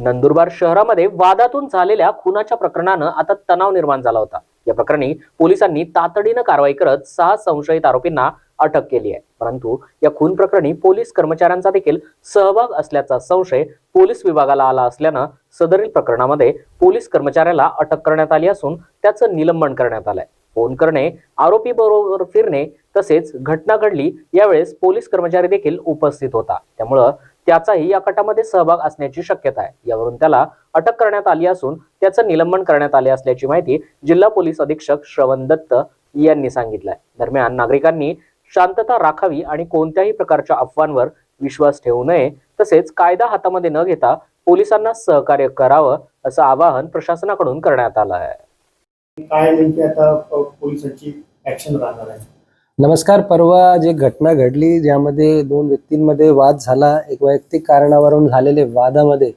नंदुरबार शहरामध्ये वादातून झालेल्या खुनाच्या प्रकरणानं आता तणाव निर्माण झाला होता. या प्रकरणी पोलिसांनी तातडीनं कारवाई करत सहा संशयित आरोपींना अटक केली आहे. परंतु या खून प्रकरणी पोलीस कर्मचाऱ्यांचा देखील सहभाग असल्याचा संशय पोलीस विभागाला आला असल्यानं सदरील प्रकरणामध्ये पोलीस कर्मचाऱ्याला अटक करण्यात आली असून त्याचं निलंबन करण्यात आलंय. फोन करणे आरोपी बरोबर फिरणे तसेच घटना घडली यावेळेस पोलीस कर्मचारी देखील उपस्थित होता. त्यामुळं त्याचाही या कटामध्ये सहभाग असण्याची शक्यता आहे. यावरून त्याला अटक करण्यात आली असून त्याचं निलंबन करण्यात आले असल्याची माहिती जिल्हा पोलीस अधीक्षक श्रवण दत्त यांनी सांगितलंय. दरम्यान नागरिकांनी शांतता राखावी आणि कोणत्याही प्रकारच्या अफवांवर विश्वास ठेवू नये तसेच कायदा हातामध्ये न घेता पोलिसांना सहकार्य करावं असं आवाहन प्रशासनाकडून करण्यात आलं आहे. काय नेमकी आता पोलिसांची ऍक्शन राहणार आहे? नमस्कार परवा जे घटना घडली ज्यामध्ये दोन व्यक्तींमध्ये वाद झाला. एक वैयक्तिक कारणावरून झालेले वादामध्ये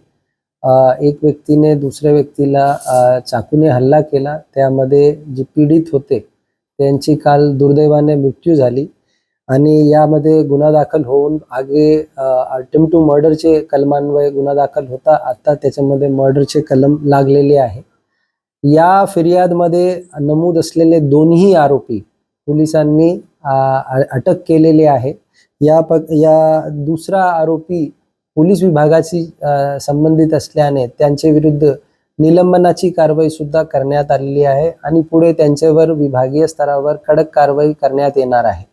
एक व्यक्तीने दुसऱ्या व्यक्तीला चाकूने हल्ला केला. त्यामध्ये जे पीडित होते त्यांची काल दुर्दैवाने मृत्यू झाली आणि यामध्ये गुन्हा दाखल होऊन आगे अटेम्प्ट टू मर्डरचे कलमान्वये गुन्हा दाखल होता. आता त्याच्यामध्ये मर्डरचे कलम लागलेले आहे. या फिर्यादमध्ये नमूद असलेले दोन्ही आरोपी पोलिसांनी अटक केलेली आहे. या प या दुसरा आरोपी पोलीस विभागाशी संबंधित असल्याने त्यांच्या विरुद्ध निलंबनाची कारवाई सुद्धा करण्यात आलेली आहे आणि पुढे त्यांच्यावर विभागीय स्तरावर कडक कारवाई करण्यात येणार आहे.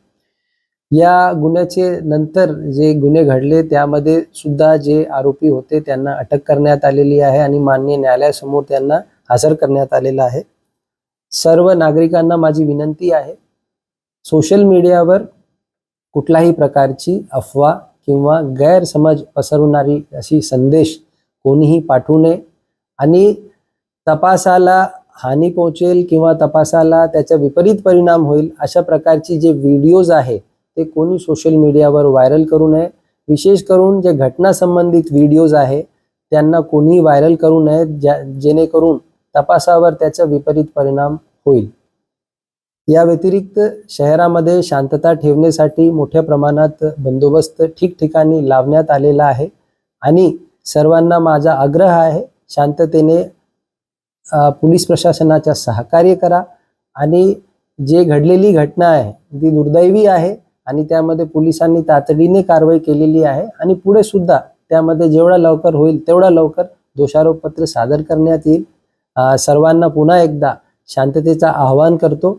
या गुन्ह्याचे नंतर जे गुन्हे घडले त्यामध्ये सुद्धा जे आरोपी होते त्यांना अटक करण्यात आलेली आहे आणि मान्य न्यायालयासमोर त्यांना हजर करण्यात आलेलं आहे. सर्व नागरिकांना माझी विनंती आहे सोशल मीडियावर कुठल्याही प्रकारची अफवा किंवा गैरसमज पसरवणारी अशी संदेश कोणीही पाठवू नये. आणि तपासाला हानी पोहोचेल किंवा तपासाला त्याचा विपरीत परिणाम होईल अशा प्रकारची जे व्हिडिओज आहे ते कोणी सोशल मीडियावर व्हायरल करू नये. विशेष करून जे घटना संबंधित व्हिडिओज आहे त्यांना कोणीही व्हायरल करू नये ज्या जेणेकरून तपासावर त्याचा विपरीत परिणाम होईल. या व्यतिरिक्त शहरामध्ये शांतता ठेवण्यासाठी मोठ्या प्रमाणात बंदोबस्त ठिकठिकाणी लावण्यात आलेला आहे. आणि सर्वांना माझा आग्रह आहे शांततेने पोलीस प्रशासनाच्या सहकार्य करा. आणि जे घडलेली घटना आहे ती दुर्दैवी आहे आणि त्यामध्ये पोलिसांनी तातडीने कारवाई केलेली आहे. आणि पुढे सुद्धा त्यामध्ये जेवढा लवकर होईल तेवढा लवकर दोषारोपपत्र सादर करण्यात येईल. सर्वांना पुन्हा एकदा शांततेचा आवाहन करतो.